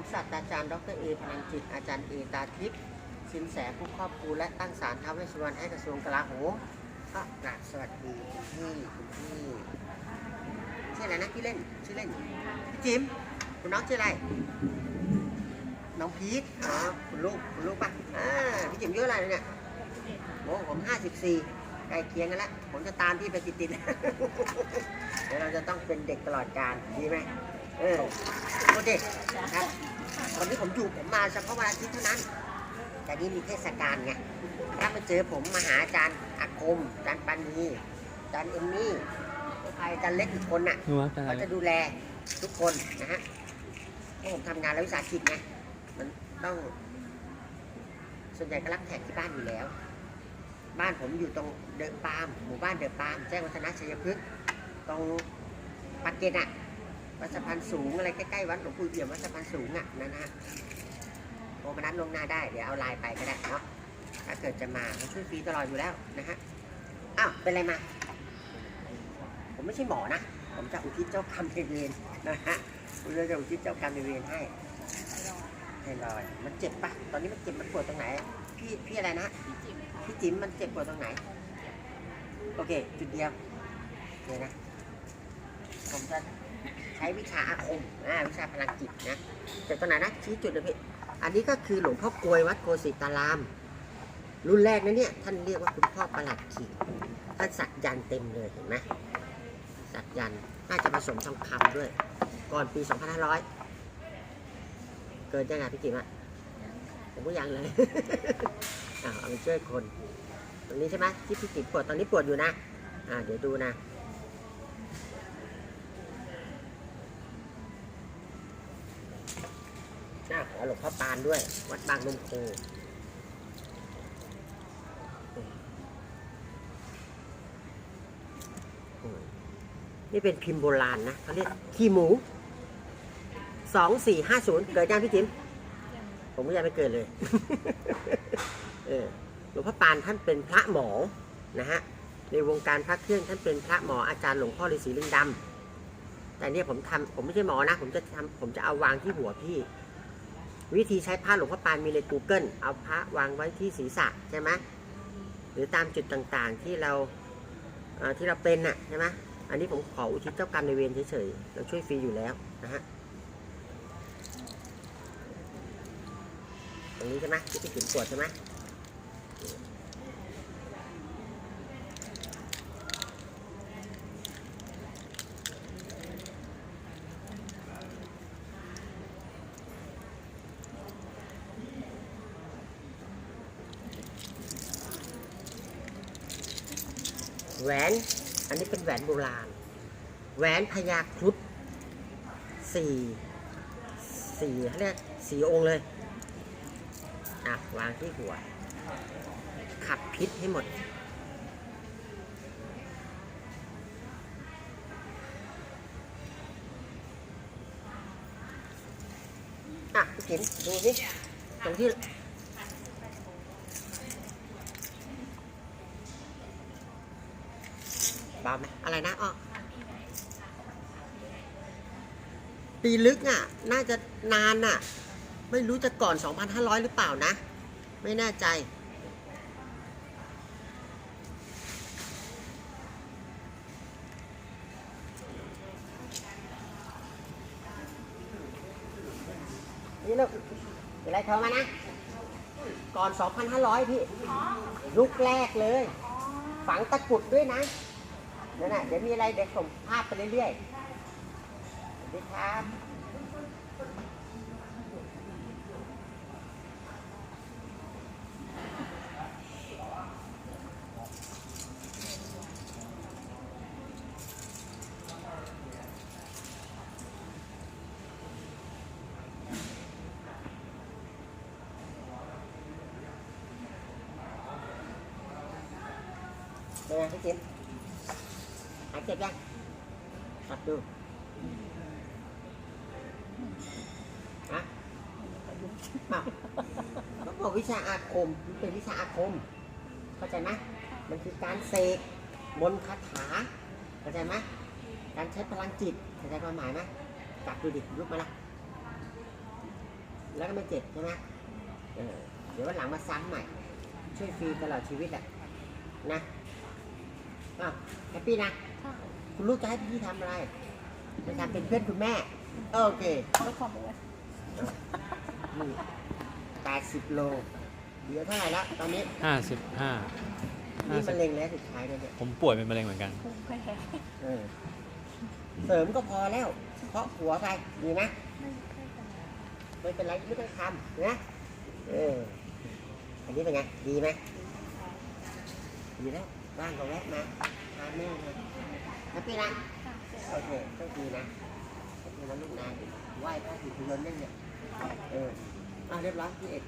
ผมศาสตราจารย์ดรเอพลังจิต อาจารย์เอตาทิพย์สินแสผู้ครอบครูและตั้งศาลท้าวเวสสุวรรณให้กระทรวงกลาโหมก็กราบสวัสดีคุณพี่คุณพี่ชื่ออะไรนะพี่เล่นชื่อเล่นพี่จิมคุณน้องชื่ออะไรน้องพีทอ๋อคุณลูกคุณลูกปะอ่าพี่จิมอายุเท่าไรเนี่ยโอ้ผมห้าสิบสี่ใกล้เคียงกันแล้วผมจะตามพี่ไปติดๆเดี๋ยวเราจะต้องเป็นเด็กตลอดกาลดีไหม เออโอเคครับวันนี้ผมอยู่ผมมาเฉพาะวันอาทิตย์เท่านั้น แต่นี่มีเทศกาลไงถ้ามาเจอผมมาหาอาจารย์อาคมอาจารย์ปานีอาจารย์เอมมี่ใครอาจารย์เล็กอีกคนน่ะนัวกันเขาจะดูแลทุกคนนะฮะเพราะผมทำงานรัฐวิสาหกิจไงมันต้อง ส่วนใหญ่ก็รับแขกที่บ้านอยู่แล้ว บ้านผมอยู่ตรงเดอะปาล์มหมู่บ้านเดอะปาล์มแจ้งวัฒนะชัยพฤกษ์ตรงปากเกร็ดอะ วัดสะพานสูงอะไรใกล้ๆวัดหลวงปู่เอี่ยมวัดสะพานสูงอะนั่นนะฮะโทรมานัดลงหน้าได้เดี๋ยวเอาไลน์ไปก็ได้เนาะถ้าเกิดจะมาเขาช่วยฟรีตลอดอยู่แล้วนะฮะอ้าวเป็นไรมา ผมไม่ใช่หมอนะ ผมจะอุทิศเจ้ากรรมในายเวรนะฮะผมจะอุทิศเจ้ากรรมในายเวรให้ไทรอยมันเจ็บปะตอนนี้มันเจ็บมันปวดตรงไหน พี่พี่อะไรนะพี่จิ๋มมันเจ็บปวดตรงไหน โอเค จุดเดียวเลยนะผมจะ ใช้วิชาอาคมอ่าวิชาพลังจิตนะเจ็บตรงไหนนะชี้จุดเลยพี่อันนี้ก็คือหลวงพ่อกลวยวัดโกสิตาราม รุ่นแรกนะเนี่ยท่านเรียกว่าคุณพ่อประหลัดขีดท่านสักยันเต็มเลยเห็นไหมสักยันน่าจะผสมทองคำด้วย ก่อนปี 2500 เกิดยังไงพี่จิ๋มอะผมก็ยังเลยอ่าเอาไปช่วยคนตรงนี้ใช่ไหมที่พี่จิ๋มปวดตอนนี้ปวดอยู่นะอ่าเดี๋ยวดูนะ หน้าขอหลวงพ่อปานด้วย วัดบางนมโคนี่เป็นพิมพ์โบราณนะเขาเรียกขี้หมูสองสี่ห้าศูนย์เกิดยังพี่จิมผมก็ยังไม่เกิดเลยเออหลวงพ่อปานท่านเป็นพระหมอนะฮะในวงการพระเครื่องท่านเป็นพระหมออาจารย์หลวงพ่อฤาษีลิงดำแต่เนี่ยผมทำผมไม่ใช่หมอนะ ผมจะทำผมจะเอาวางที่หัวพี่ วิธีใช้ผ้าหลวงพ่อปานมีใน Google เอาพระวางไว้ที่ศีรษะใช่ไหมหรือตามจุดต่างๆที่เราที่เราเป็นน่ะใช่ไหมอันนี้ผมขออุทิศเจ้ากรรมในเวรเฉยๆเราช่วยฟรีอยู่แล้วนะฮะตรงนี้ใช่ไหมที่พี่ถึงปวดใช่ไหม แหวน อันนี้เป็นแหวนโบราณ แหวนพญาครุฑสี่สี่เขาเรียกสี่องค์เลย อะ วางที่หัว ขับพิษให้หมด อะพี่ถินดูสิตรงที่ เบาไหมอะไรนะอ้อปีลึกอะ น่าจะนานอะ ไม่รู้จะก่อน 2,500 หรือเปล่านะ ไม่แน่ใจ นี่ลูกเดี๋ยวอะไรโทรมานะ ก่อน 2,500 พี่ยุคแรกเลย ฝังตะกุดด้วยนะ นั่นน่ะเดี๋ยวมีอะไรเดี๋ยวส่งภาพไปเรื่อยๆสวัสดีครับเป็นไงพี่จิ๋ม หายเจ็บยังขับดูฮะเปล่าเขาบอกวิชาอาคมมันเป็นวิชาอาคม เข้าใจไหมมันคือการเสกมนคาถา เข้าใจไหมการใช้พลังจิตเข้าใจความหมายไหมจับดูดิลุกมาละแล้วก็ไม่เจ็บใช่ไหมเออเดี๋ยววันหลังมาซ้ำใหม่ ช่วยฟรีตลอดชีวิตอะนะ อ้าวแฮปปี้นะ ค่ะคุณลูกจะให้พี่ทำอะไรจะทำเป็นเพื่อนคุณแม่ โอเคแล้วขอบคุณนี่แปดสิบโล เหลือเท่าไหร่แล้วตอนนี้ ห้าสิบห้านี่มะเร็งแล้วสุดท้ายแล้วเนี่ยผมป่วยเป็นมะเร็งเหมือนกัน ภูมิแพ้เออเสริมก็พอแล้ว เพราะหัวไปดีนะ ไม่ไม่เป็นไรไม่เป็นไรไม่ต้องทำนะเอออันนี้เป็นไง ดีไหมดีแล้ว บ้านก็แวะมาหาแม่นะแฮปปี้นะค่ะโอเคโชคดีนะโชคดีนะลูกนะไหว้พระถือพยนต์เล่นเนี่ยเอออะเรียบร้อยพี่เอก